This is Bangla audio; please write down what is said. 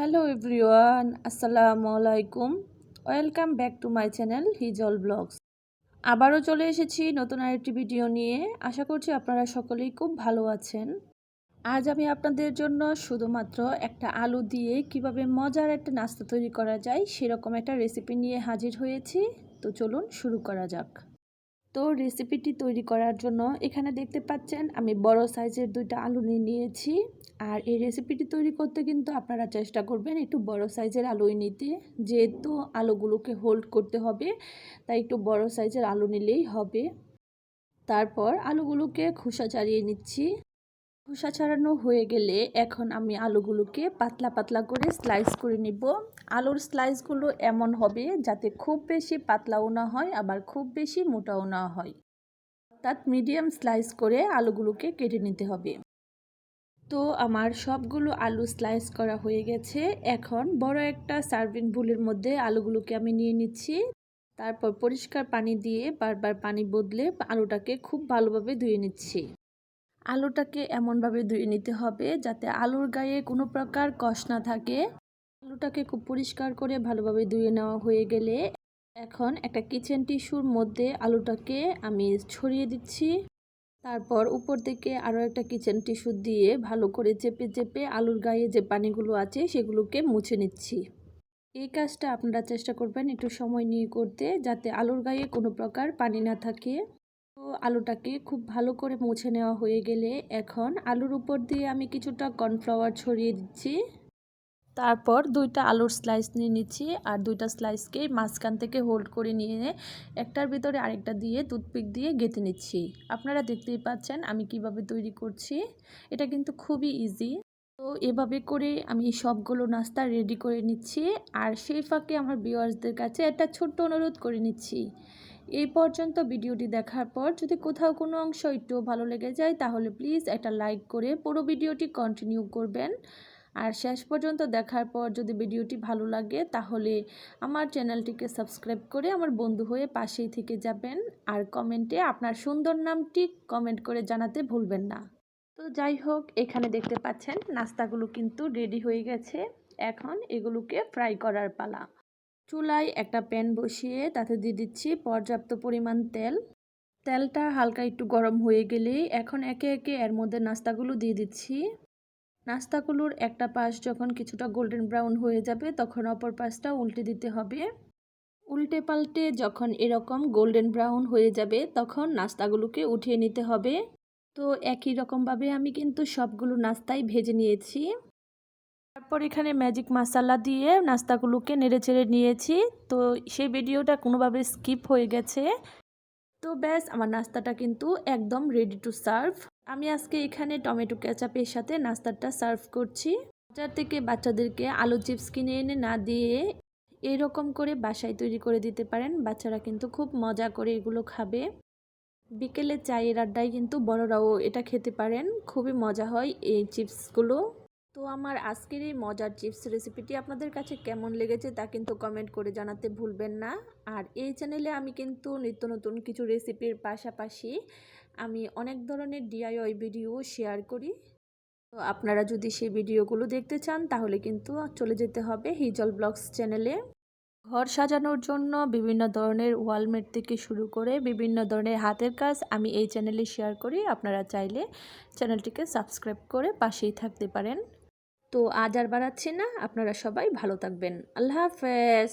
হ্যালো এভরিওয়ান আসসালামু আলাইকুম welcome back to my channel Hijol vlogs আবারও চলে এসেছি নতুন আরেকটি ভিডিও নিয়ে। আশা করছি আপনারা সকলেই খুব ভালো আছেন। আজ আমি আপনাদের জন্য শুধুমাত্র একটা আলু দিয়ে কীভাবে মজার একটা নাস্তা তৈরি করা যায় সেরকম একটা রেসিপি নিয়ে হাজির হয়েছি। তো চলুন শুরু করা যাক। তো রেসিপিটি তৈরি করার জন্য এখানে দেখতে পাচ্ছেন, আমি বড় সাইজের দুইটা আলু নিয়ে নিয়েছি। আর এই রেসিপিটি তৈরি করতে কিন্তু আপনারা চেষ্টা করবেন একটু বড় সাইজের আলুই নিতে। যেহেতু আলুগুলোকে হোল্ড করতে হবে, তাই একটু বড় সাইজের আলু নিলেই হবে। তারপর আলুগুলোকে খোসা ছাড়িয়ে নিচ্ছি। খোসা ছাড়ানো হয়ে গেলে এখন আমি আলুগুলোকে পাতলা পাতলা করে স্লাইস করে নিব। আলুর স্লাইসগুলো এমন হবে যাতে খুব বেশি পাতলাও না হয়, আবার খুব বেশি মোটাও না হয়। অর্থাৎ মিডিয়াম স্লাইস করে আলুগুলোকে কেটে নিতে হবে। তো আমার সবগুলো আলু স্লাইস করা হয়ে গেছে। এখন বড় একটা সার্ভিং বুলের মধ্যে আলুগুলোকে আমি নিয়ে নিচ্ছি। তারপর পরিষ্কার পানি দিয়ে বারবার পানি বদলে আলুটাকে খুব ভালোভাবে ধুয়ে নিচ্ছি। আলুটাকে এমনভাবে ধুয়ে নিতে হবে যাতে আলুর গায়ে কোনো প্রকার কষ না থাকে। আলুটাকে খুব পরিষ্কার করে ভালোভাবে ধুয়ে নেওয়া হয়ে গেলে এখন একটা কিচেন টিস্যুর মধ্যে আলুটাকে আমি ছড়িয়ে দিচ্ছি। তারপর উপর থেকে আরও একটা কিচেন টিস্যু দিয়ে ভালো করে চেপে চেপে আলুর গায়ে যে পানিগুলো আছে সেগুলোকে মুছে নিচ্ছি। এই কাজটা আপনারা চেষ্টা করবেন একটু সময় নিয়ে করতে যাতে আলুর গায়ে কোনো প্রকার পানি না থাকে। তো আলুটাকে খুব ভালো করে মুছে নেওয়া হয়ে গেলে এখন আলুর উপর দিয়ে আমি কিছুটা কর্নফ্লাওয়ার ছড়িয়ে দিচ্ছি। তারপর দুইটা আলুর স্লাইস নিয়ে নিচ্ছি আর দুইটা স্লাইসকে মাঝখান থেকে হোল্ড করে নিয়ে একটার ভিতরে আরেকটা দিয়ে টুথপিক দিয়ে গেঁথে নিচ্ছি। আপনারা দেখতেই পাচ্ছেন আমি কীভাবে তৈরি করছি। এটা কিন্তু খুবই ইজি তো এভাবে করে আমি সবগুলো নাস্তা রেডি করে নিচ্ছি আর সেই ফাঁকে আমার ভিউয়ার্সদের কাছে একটা ছোট্ট অনুরোধ করে নিচ্ছি। এই পর্যন্ত ভিডিওটি দেখার পর যদি কোথাও কোনো অংশ একটু ভালো লেগে যায় তাহলে প্লিজ একটা লাইক করে পুরো ভিডিওটি কন্টিনিউ করবেন। আর শেষ পর্যন্ত দেখার পর যদি ভিডিওটি ভালো লাগে, তাহলে আমার চ্যানেলটিকে সাবস্ক্রাইব করে আমার বন্ধু হয়ে পাশেই থেকে যাবেন। আর কমেন্টে আপনার সুন্দর নামটি কমেন্ট করে জানাতে ভুলবেন না। তো যাই হোক, এখানে দেখতে পাচ্ছেন, নাস্তাগুলো কিন্তু রেডি হয়ে গেছে। এখন এগুলোকে ফ্রাই করার পালা। চুলায় একটা প্যান বসিয়ে তাতে দিয়ে দিচ্ছি পর্যাপ্ত পরিমাণ তেল। তেলটা হালকা একটু গরম হয়ে গেলেই এখন একে একে এর মধ্যে নাস্তাগুলো দিয়ে দিচ্ছি। নাস্তাগুলোর একটা পাশ যখন কিছুটা গোল্ডেন ব্রাউন হয়ে যাবে, তখন অপর পাশটা উল্টে দিতে হবে। উল্টে পাল্টে যখন এরকম গোল্ডেন ব্রাউন হয়ে যাবে, তখন নাস্তাগুলোকে উঠিয়ে নিতে হবে। তো একই রকমভাবে আমি কিন্তু সবগুলো নাস্তাই ভেজে নিয়েছি। তারপর এখানে ম্যাজিক মশালা দিয়ে নাস্তাগুলোকে নেড়ে চেড়ে নিয়েছি। তো সেই ভিডিওটা কোনোভাবে স্কিপ হয়ে গেছে। তো ব্যাস, আমার নাস্তাটা কিন্তু একদম রেডি টু সার্ভ আমি আজকে এখানে টমেটো কেচাপের সাথে নাস্তাটা সার্ভ করছি। বাজার থেকে বাচ্চাদেরকে আলু চিপস কিনে এনে না দিয়ে এরকম করে বাসায় তৈরি করে দিতে পারেন। বাচ্চারা কিন্তু খুব মজা করে এগুলো খাবে। বিকেলে চায়ের আড্ডায় কিন্তু বড়রাও এটা খেতে পারেন। খুবই মজা হয় এই চিপসগুলো। তো আমার আজকের এই মজার চিপস রেসিপিটি আপনাদের কাছে কেমন লেগেছে তা কিন্তু কমেন্ট করে জানাতে ভুলবেন না। আর এই চ্যানেলে আমি কিন্তু নিত্য নতুন কিছু রেসিপির পাশাপাশি আমি অনেক ধরনের ডিআইওয়াই ভিডিও শেয়ার করি। তো আপনারা যদি সেই ভিডিওগুলো দেখতে চান, তাহলে কিন্তু চলে যেতে হবে হিজল ব্লগস চ্যানেলে ঘর সাজানোর জন্য বিভিন্ন ধরনের ওয়ালমেট থেকে শুরু করে বিভিন্ন ধরনের হাতের কাজ আমি এই চ্যানেলে শেয়ার করি। আপনারা চাইলে চ্যানেলটিকে সাবস্ক্রাইব করে পাশেই থাকতে পারেন। তো আজ আর বাড়াচ্ছি না, আপনারা সবাই ভালো থাকবেন। আল্লাহ হাফেজ।